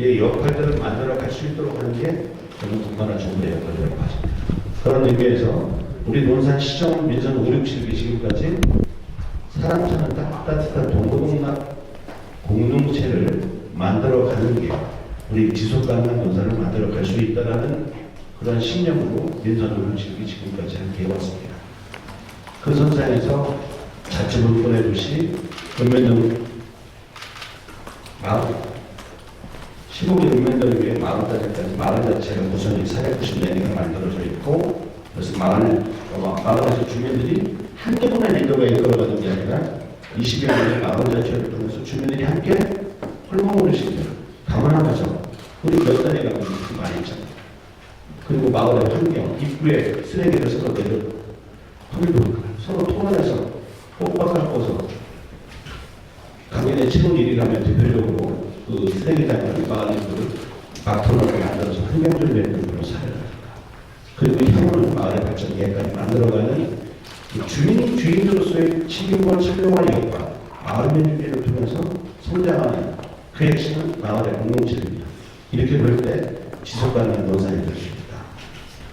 역할들을 만들어 갈 수 있도록 하는 게 저는 국가나 정부의 역할이라고 봐집니다. 그런 의미에서 우리 논산 시정 민선 5, 6, 7기 지금까지 사람 사는 딱 따뜻한 동고동락 공동체를 만들어 가는 게 우리 지속 가능한 논산을 만들어 갈 수 있다라는 그런 신념으로 민선 5, 6, 7기 지금까지 함께 해왔습니다. 그 선상에서 자치분 보내듯이 읍면동 마을 15개 읍면동을 위해 마을까지까지 마을 자체가 구성이 494개가 만들어져 있고 그래서 마을, 어, 마을에서 주민들이 한꺼번에 리더가 이끌어가는 게 아니라 20여 명의 마을 자체를 통해서 주민들이 함께 홀몸으로 시켜요. 가만하면서 우리 몇 달에 가면 많이 있잖아요. 그리고 마을의 환경, 입구에 쓰레기를 서로 내려 그리고 서로 통화해서 꽃밭을 꿔서 강연의 최근 일이라면 대표적으로 그 쓰레기장을 마을인들을 막토막을 만들어서 환경을 내는 그런 사례라든가 그리고 향후는 마을의 발전계획까지 만들어가는 그 주인, 주인으로서의 책임과 참여와 역할, 마을 민주주의를 통해서 성장하는 그 핵심은 마을의 공동체입니다. 이렇게 볼 때 지속가능한 논산이 될 수 있다.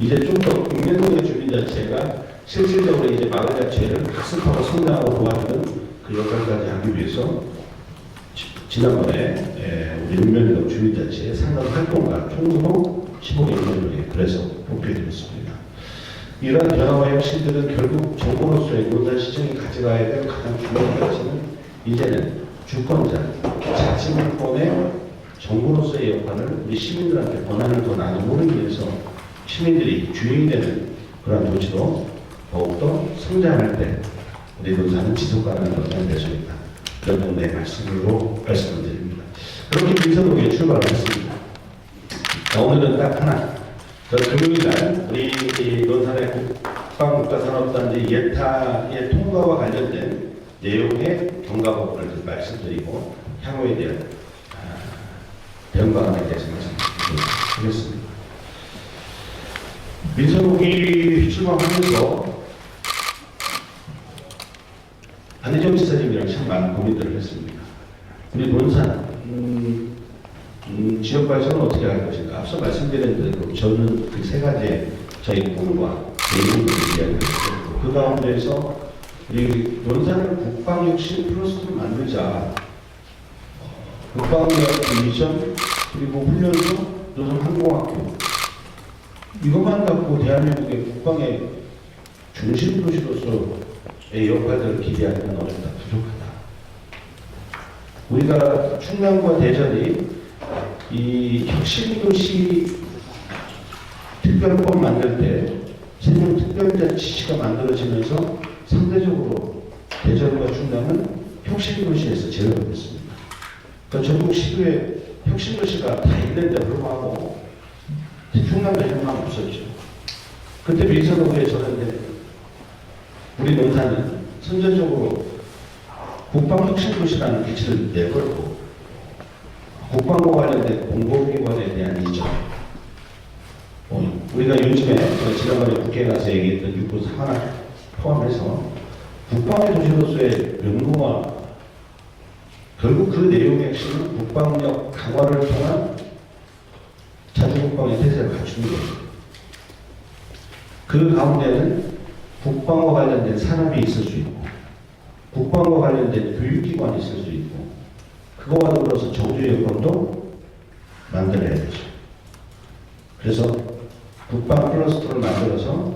이제 좀 더 국민동의 주민 자체가 실질적으로 이제 마을 자체를 학습하고 성장하고 도와주는 그 역할까지 하기 위해서 지- 지난번에 에, 우리 읍면동 주민자치의 상당 활동가 총수로 15개 읍면동에 그래서 뽑혀드렸습니다. 이러한 변화와 혁신들은 결국 정부로서의 논산 시정이 가져가야 될 가장 중요한 가치는 이제는 주권자, 자치물권의 정부로서의 역할을 우리 시민들한테 권한을 더 나누기 위해서 시민들이 주인이 되는 그런 도시로 더욱더 성장할 때 우리 논산은 지속 가능한 논산이 될수 있다. 내 말씀으로 말씀을 드립니다. 그렇게 민서동에 출발을 했습니다. 자, 오늘은 딱 하나. 저 금요일날 우리 이 논산의 국방국가산업단지 예타의 통과와 관련된 내용의 경과법을 좀 말씀드리고 향후에 대한 아, 대응 방안에 대해서 말씀드리도록 하겠습니다. 민서국이 출범하면서 안희정 지사님이랑 참 많은 고민들을 했습니다. 우리 논산 음, 음, 지역 발전은 어떻게 할 것인가? 앞서 말씀드린 대로 저는 그 세 가지의 저희 꿈과 내용을 이야기했고 그 가운데서 우리 논산을 국방혁신 플러스를 만들자. 국방력 미션 그리고 훈련소 노선 항공학교 이것만 갖고 대한민국의 국방의 중심 도시로서 의 역할들을 기대하기는 어렵다, 부족하다. 우리가 충남과 대전이 이 혁신도시 특별법 만들 때 세종 특별자치시가 만들어지면서 상대적으로 대전과 충남은 혁신도시에서 제외됐습니다. 그러니까 전국 시도에 혁신도시가 다 있는데 불구하고 충남도 형만 없었죠. 그때 민선호에서는 우리 논산은 선전적으로 국방혁신도시라는 기치를 내걸고 국방과 관련된 공공기관에 대한 어, 우리가 요즘에 그 지난번에 국회에 가서 얘기했던 육군 산하 포함해서 국방의 도시로서의 명분과 결국 그 내용의 핵심은 국방력 강화를 통한 자주국방의 태세를 갖추는 거죠. 그 가운데는 국방과 관련된 산업이 있을 수 있고 국방과 관련된 교육기관이 있을 수 있고 그거와 더불어서 정주 여건도 만들어야 되죠. 그래서 국방 클러스터를 만들어서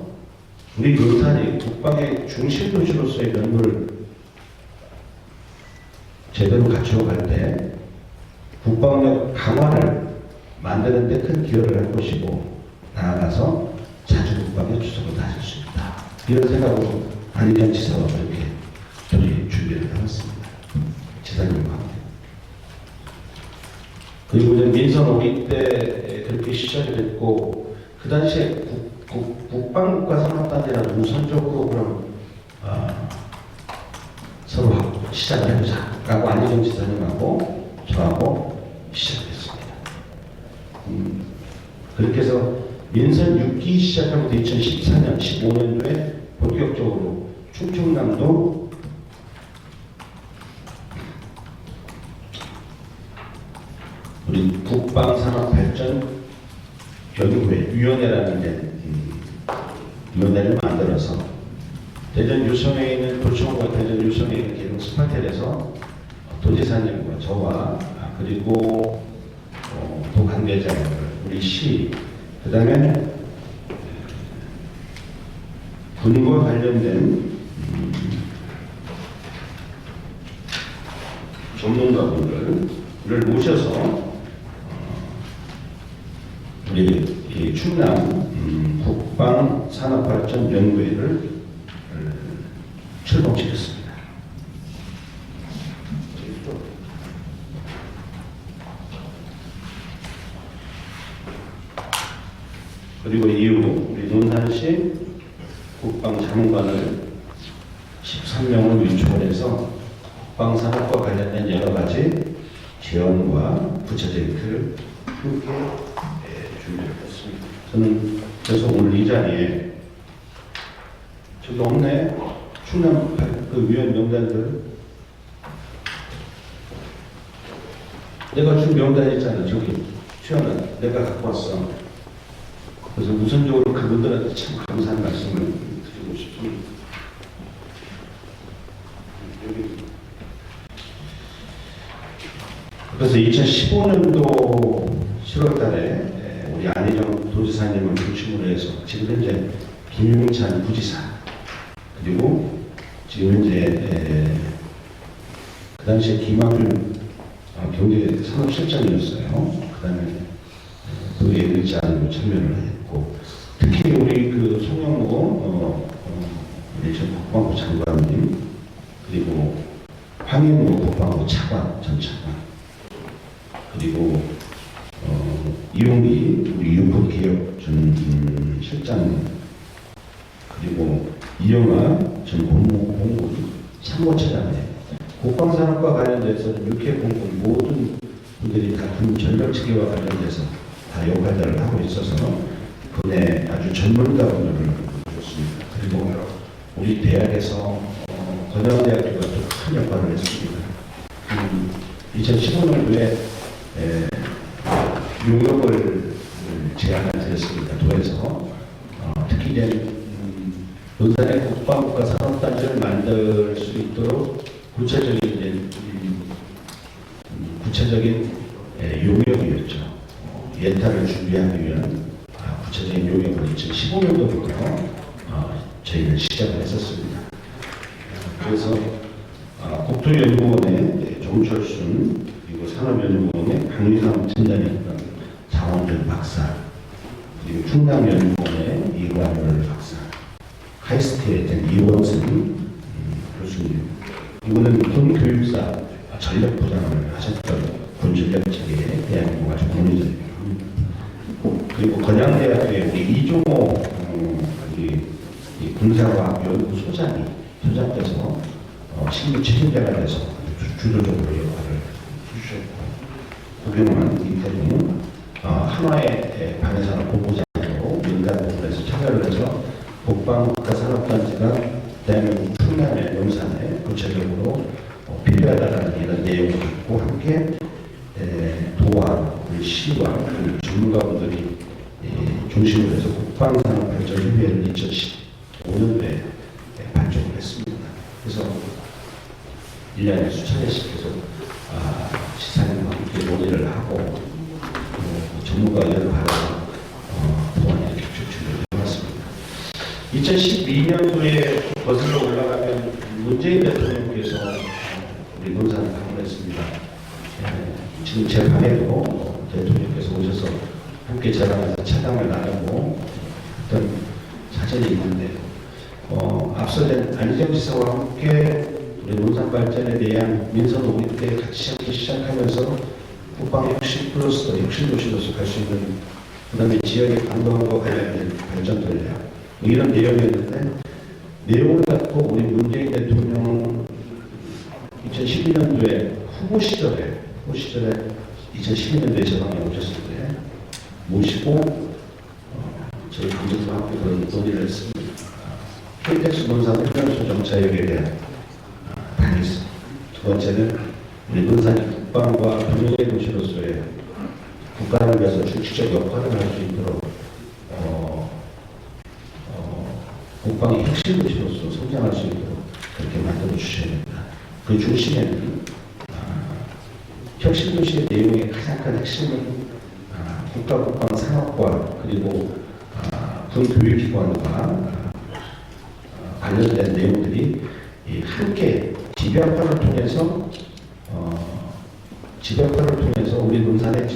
우리 논산이 국방의 중심 도시로서의 면모를 제대로 갖추어갈 때 국방력 강화를 만드는 데 큰 기여를 할 것이고 나아가서 자주 국방의 주석을 다질 수 있다. 이런 생각으로 안희정 지사와 이렇게 둘이 준비를 해봤습니다. 지사님과 함께. 그리고 이제 민선 오기 때 그렇게 시작이 됐고 그 당시에 국, 국, 국방국가 산업단지라는 우선적으로 그럼 아, 서로 하고 시작을 해보자라고 안희정 지사님하고 저하고 시작했습니다. 음, 그렇게 해서 민선 6기 시작하면서 2014년, 15년도에 본격적으로 충청남도 우리 국방산업발전 연구회 위원회라는 이 위원회를 만들어서 대전 유성에 있는 도청과 대전 유성에 있는 기능 스파텔에서 도지사님과 저와 아, 그리고 어, 또 관계자들 우리 시 그다음에 군과 관련된 음, 전문가분들을 모셔서 어, 우리 이 충남 음, 국방산업발전연구회를 음, 출범시켰습니다. 그리고 이후 우리 논산시 국방자문관을 13명을 위촉해서 국방산업과 관련된 여러 가지 지원과 구체적인 글을 함께 예, 준비를 했습니다. 저는 그래서 오늘 이 자리에 저기 없네 충남 그 위원 명단들 내가 준 명단 있잖아 저기. 최연아 내가 갖고 왔어. 그래서 우선적으로 그분들한테 참 감사한 말씀을 드리고 싶습니다. 그래서 2015년도 7월 달에 우리 안희정 도지사님을 중심으로 해서 지금 현재 김용찬 부지사 그리고 지금 현재 에, 그 당시에 김학윤 어, 경제산업실장이었어요. 그 다음에 의지 않고 참여를 했고 특히 우리 그 송영모 어, 어, 국방부 장관님 그리고 황인모 국방부 차관 전 차관 그리고 어, 이용기 우리 유포기업 전 음, 실장님 그리고 이영아 전 공무 공무 참모차장님 국방산업과 관련돼서 육해 공군 모든 분들이 다군 전력 체계와 관련돼서 다 역할들을 하고 있어서 군의 아주 전문가분들을 모셨습니다. 그리고 우리 대학에서 어, 건양대학교가 또 큰 역할을 했습니다. 음, 2015년도에 용역을 제안을 드렸습니다. 도에서 어, 특히 이제 음, 논산의 국방국가 산업단지를 만들 수 있도록 구체적인 음, 구체적인 예, 용역이었죠. 어, 예타를 준비하기 위한 아, 구체적인 용역을 2015년도부터 어, 저희는 시작을 했었습니다. 그래서 아, 국토연구원의 정철순 그리고 산업연구원의 강유상 팀장이었던 장원준 박사 그리고 충남연구원의 이관열 박사 카이스트에 된 이원승 음, 교수님 이분은 군 교육사 전력부장을 하셨던 군전력 체계의 대한민국 아주 권위자입니다. 그리고 건양대학교의 우리 이종호 음, 군사과학 연구 소장이 소장돼서 어, 신규 책임자가 돼서 주도적으로 역할을 해주셨고 고경만 김태중 어, 한화의 방해산업 본부장으로 민간 부분에서 참여를 해서 국방국가 산업단지가 대한민국 충남의 용산에 구체적으로 어, 필요하다는 이런 내용을 갖고 함께 에, 도와 우리 시와 그 전문가분들이 예, 중심으로 해서 국방산업발전협의회를 2015년도에 발족을 했습니다. 그래서 1년에 수차례씩 계속 아, 시사님과 함께 논의를 하고 어, 전문가 의견을 받아서 어, 그동안 이렇게 쭉 준비를 해왔습니다. 2012년도에 거슬러 올라가면 문재인 대통령께서 어, 우리 논산을 방문했습니다. 예, 지금 제 방에도 어, 대통령께서 오셔서 함께 저랑 해서 차담을 나누고 어떤 사진이 있는데 어, 앞서된 안희정 지사와 함께 우리 논산 발전에 대한 민선 우리 때 같이 함께 시작하면서 국방 혁신 플러스 혁신 도시로서 갈 수 있는 그다음에 지역의 관광과 관련된 발전 전략 뭐 이런 내용이었는데 내용을 갖고 우리 문재인 대통령 2012년도에 후보 시절에 후보 시절에 2012년도에 제 방에 오셨을 때 모시고 어, 저희 감독과 함께 그런 논의를 했습니다. KTX 논산 훈련소 정차역에 대한 아, 단일성 두 번째는 논산이 국방과 병역의 도시로서의 국가를 위해서 중시적 역할을 할 수 있도록 어, 어, 국방의 혁신 도시로서 성장할 수 있도록 그렇게 만들어 주셔야 됩니다. 그 중심에는 아, 혁신 도시의 내용의 가장 큰 핵심은 아, 국가 국방 산업과 그리고 교육기관과 아, 아, 관련된 내용들이 이 함께 집약화를 통해서 어, 집약화를 통해서 우리 논산의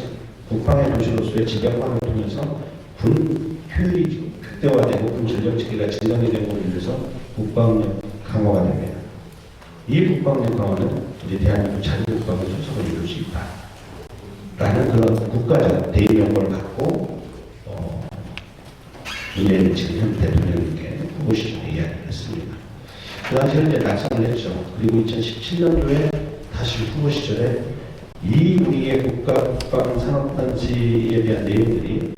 국방의 도시로서의 집약화를 통해서 군 효율이 극대화되고 군 전력 체계가 진정이 되고 인해서 국방력 강화가 됩니다. 이 국방력 강화는 우리 대한민국 자주국방의 초석을 이룰 수 있다. 라는 그런 국가적 대의명을 갖고 어, 문재인 지금 현 대통령님께 후보시절 이야기를 했습니다. 그 당시에는 낙선을 했죠. 그리고 2017년도에 다시 후보 시절에 이 우리의 국가 국방 산업단지에 대한 내용들이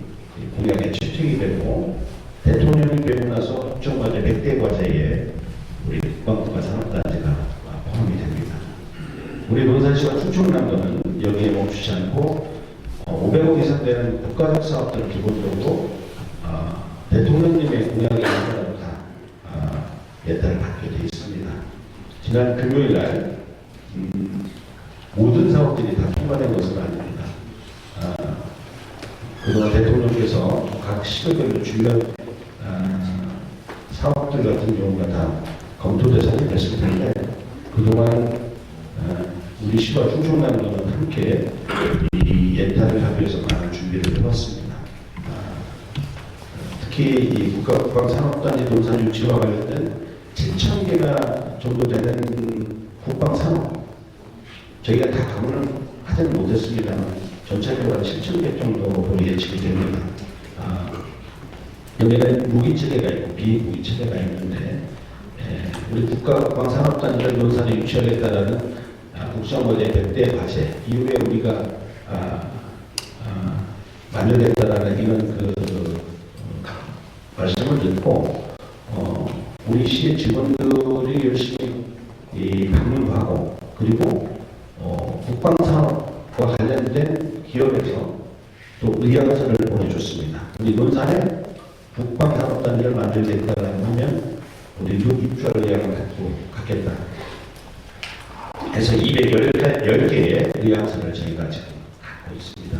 공약에 채택이 되고 대통령이 되고 나서 국정과제 100대 과제에 우리 국방국가 산업단지가 포함이 됩니다. 우리 논산시와 충청남도는 여기에 멈추지 않고 어, 500억 이상 되는 국가적 사업들을 기본적으로 아, 대통령님의 공약에 따라 다 아, 예타를 받게 돼 있습니다. 지난 금요일 날 음, 모든 사업들이 다 통과된 것은 아닙니다. 아, 그동안 대통령께서 각 시도별로 주요한 아, 사업들 같은 경우가 다 검토 대상이 됐을 텐데 그동안 아, 우리 시와 충청남도는 함께 이 하기 위해서 많은 준비를 해봤습니다. 아, 특히 이 국가국방산업단지 논산 유치와 관련된 7천 개가 정도 되는 국방산업 저희가 다 가문을 하지는 못했습니다만 전체적으로 한 7천 개 정도로 예측이 됩니다. 아, 여기는 무기 체계가 있고 비무기 체계가 있는데 에, 우리 국가국방산업단지를 논산에 유치하겠다라는 아, 국정원의 100대 과제 이후에 우리가 아, 아, 만들겠다라는 이런 그 어, 말씀을 듣고 어, 우리 시의 직원들이 열심히 이 방문도 하고 그리고 어, 국방산업과 관련된 기업에서 또 의향서를 보내줬습니다. 우리 논산에 국방산업단지를 만들겠다라고 하면 우리도 입주할 의향을 갖고 갖겠다. 해서 210개의 의향서를 저희가 지금 갖고 있습니다.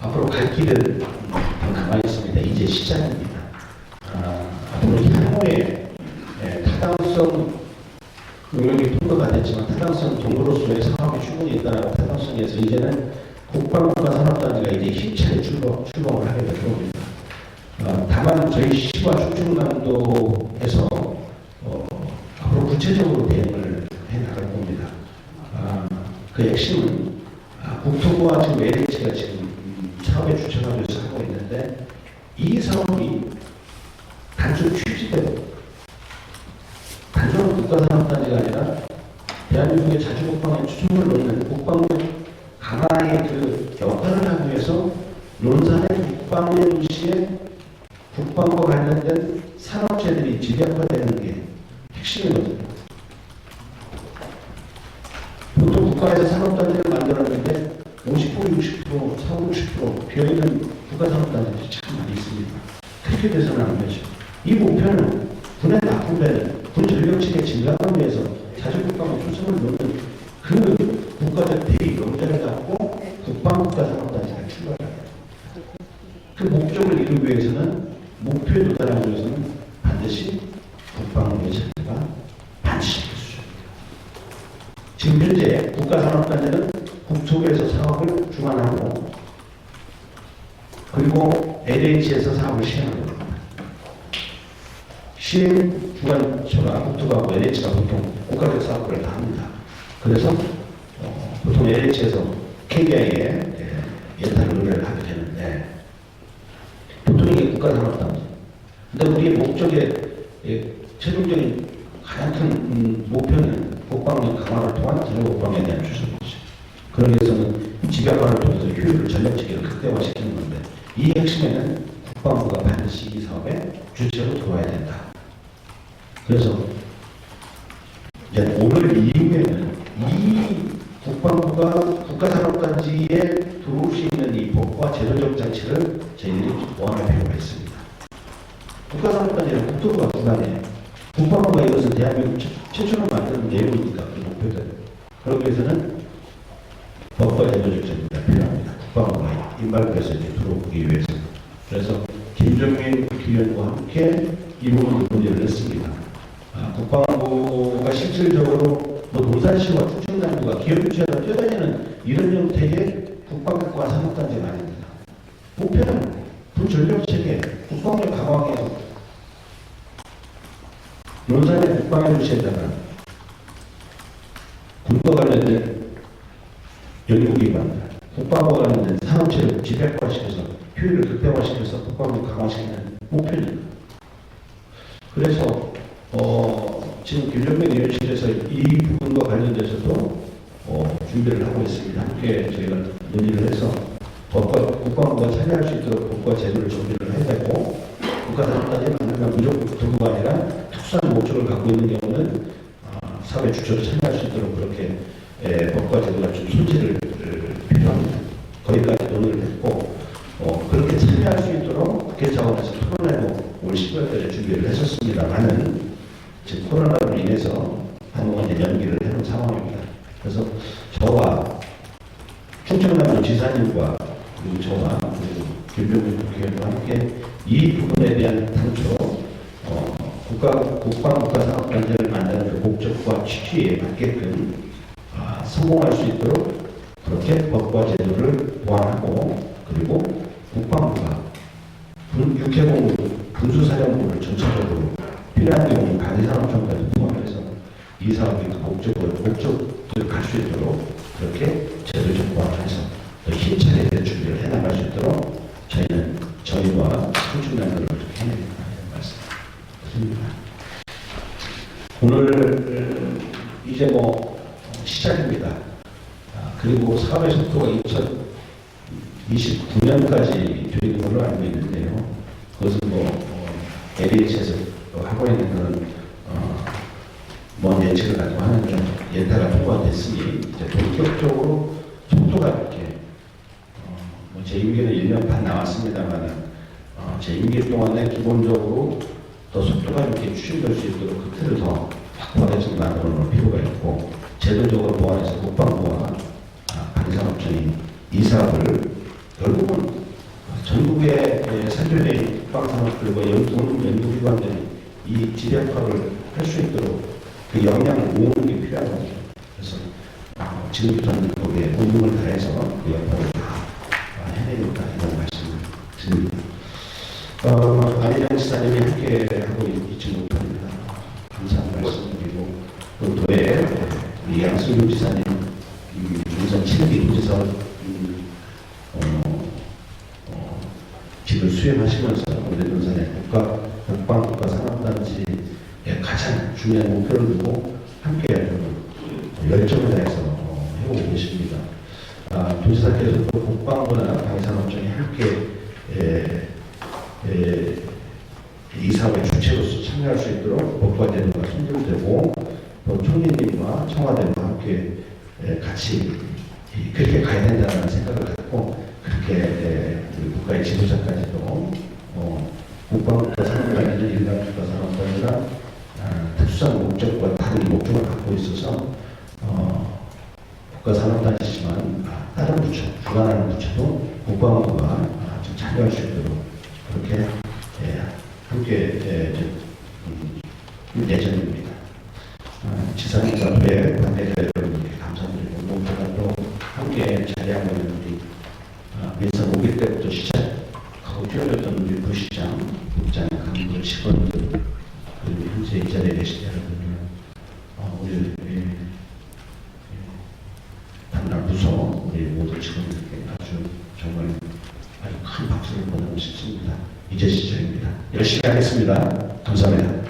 앞으로 갈 길은 더 남아 있습니다. 이제 시작입니다. 향후에 예, 타당성 능력이 통과가 됐지만 타당성 정도로서의 사업이 충분히 있다는 타당성에서 이제는 국방부가 산업단지가 이제 힘차게 출범, 출범을 하게 될 겁니다. 어, 다만 저희 시와 충청남도에서 어, 앞으로 구체적으로 대응을 해 나갈 겁니다. 아, 그 핵심은 아, 국토부와 지금 LH가 지금 음, 사업에 주체가 돼서 하고 있는데 이 사업이 단순 취지대로 단순한 국가산업단지가 아니라 대한민국의 자주국방에 초점을 놓는 국방력 강화의 그 역할을 하기 위해서 논산의 국방의 도시에 국방과 관련된 산업체들이 집약화되는 게 핵심이거든요. 보통 국가에서 산업단지를 만들었는데 50% 60% 40, 60% 비어있는 국가산업단지들이 참 많이 있습니다. 그렇게 돼서는 안 되죠. 이 목표는 군의 납부되는 군 전력체계 증강을 위해서 자주국방에 초점을 놓는 그 국가적 대의 명제를 잡고 국방국가 산업단지가 출발합니다. 그 목적을 이루기 위해서는 목표에 도달하기 위해서는 반드시 국방부의 체계가 반드시 필수입니다. 지금 현재 국가산업단지는 국토부에서 사업을 주관하고 그리고 LH에서 사업을 시행하는 겁니다. 시행 주관처가 국토부하고 LH가 보통 국가적 사업을 다 합니다. 그래서 어, 보통 LH에서 KBI에 예, 예타를 의뢰를 하게 되는데 보통 이게 국가산업단지. 근데 우리의 목적의 예, 최종적인 가장 큰 음, 목표는 국방력 강화를 통한 자주국방에 대한 추진이죠. 그러기 위해서는 집약화를 통해서 효율을 전력체계를 극대화시키는 건데 이 핵심에는 국방부가 반드시 이 사업에 주체로 들어와야 된다. 그래서 이제 오늘 이후에는 이 국방부가 국가산업단지에 들어올 수 있는 이 법, 방법과 제도적 장치를 저희들이 보완할 필요가 있습니다. 국가산업단이란 국토부가 주관해 국방부가 이것은 대한민국 최- 최초로 만드는 내용이니까 그 목표들. 그러기 위해서는 법과 제도적 장치가 필요합니다. 국방부가 인발부에서 이제 들어오기 위해서. 그래서 김정민 국회의원과 함께 이 부분을 국방부가 실질적으로 뭐 논산시와 충청남도가 기업유치하다 뛰어다니는 이런 형태의 국방과 산업단지가 아닙니다. 목표는 분전력체계, 국방력 강화해서 논산의 국방을 유치했다가 군과 관련된 연구 기관, 국방과 관련된 산업체를 집약화시켜서 효율을 극대화시켜서 국방을 강화시키는 목표입니다. 그래서 어, 지금 김정민 의원실에서 이 부분과 관련돼서도 어, 준비를 하고 있습니다. 함께 저희가 논의를 해서 법과 국방부가 참여할 수 있도록 법과 제도를 준비를 해야 되고 국가산업단이 만들면 무조건 국토부가 아니라 특수한 목적을 갖고 있는 경우는 어, 사회 주체로 참여할 수 있도록 그렇게 에, 법과 제도가 좀 소지를 에, 필요합니다. 거기까지 논의를 했고 어, 그렇게 참여할 수 있도록 국회 차원에서 토론회도 올 10월 달에 준비를 했었습니다만은 지금 코로나로 인해서 한동안 이제 연기를 해놓은 상황입니다. 그래서 저와 충청남도 지사님과 그리고 저와 그리고 김병민 국회의원과 함께 이 부분에 대한 단초 어, 국가 국방 국가산업단지를 만드는 그 목적과 취지에 맞게끔 아, 성공할 수 있도록 그렇게 법과 제도를 보완하고 그리고 국방부가 군 육해공무 군수사령부를 전체적으로 필요한 경우 강의산업청까지 포함해서 이 사업이 그 목적을 목적을 갈 수 있도록 그렇게 제도적 보완해서 더 힘차게 준비를 해나갈 수 있도록 저희는 저희와 청춘단들을 그렇게 해내겠다 이런 말씀드립니다. 오늘 이제 뭐 시작입니다. 아, 그리고 사업의 속도가 2029년까지 되는 걸로 알고 있는데요. 그것은 뭐 어, LH에서 하고 있는 그런 어, 먼 예측을 가지고 하는 좀 예타가 통과됐으니 이제 본격적으로 속도가 이렇게 어, 뭐제 임기는 1년 반 나왔습니다만은 어, 제 임기 동안에 기본적으로 더 속도가 이렇게 추진될 수 있도록 그 틀을 더 확보해서 만들어 놓을 필요가 있고 제도적으로 보완해서 국방부와 아, 방산업청이 이 사업을 결국은 전국의 예, 선별된 국방산업들과 연구, 연구기관들이 이 지략화를 할 수 있도록 그 역량을 모으는 게 거죠. 그래서 어, 지금부터는 거기에 본능을 다해서 그 역할을 다 어, 해내겠다 이런 말씀을 드립니다. 어, 안희정 지사님이 함께 하고 있- 있지 못합니다. 감사한 말씀 드리고 또 도에 우리 양승규 지사님 음, 인천 7기 도지사 음, 어, 어, 집을 수행하시면서 논산의 국가 국방 국가 산업단지의 가장 중요한 목표를 두고 함께 그 열정을 다해서 어, 해오고 계십니다. 아, 도지사께서도 국방부나 방산업청이 함께 에, 에, 이 사업의 주체로서 참여할 수 있도록 제도가 손질되고 또 총리님과 청와대와 함께 에, 같이 이- 그렇게 가야 된다는 생각을 갖고 그렇게 에, 우리 국가의 지도자까지도 어, 국방과 산업단지는 일반 국가 산업도 아니라 아, 특수한 목적과 다른 목적을 갖고 있어서 어, 국가 산업단지지만 아, 다른 부처, 주관하는 부처도 국방부가 아, 좀 참여할 수 있도록 그렇게 예, 함께 예, 음, 예정입니다. 아, 지사님과 배 관계자 여러분께 감사드리고 또 함께 자리하고 있는 아, 민선 오길 때부터 시작하고 뛰어졌던 우리 부시장, 국장, 간부, 직원들 그리고 현재 이 자리에 계신 여러분들 어, 우리 예, 예, 담당 부서 우리 모든 직원들께 아주 정말 아주 큰 박수를 보내고 싶습니다. 이제 시작입니다. 열심히 하겠습니다. 감사합니다.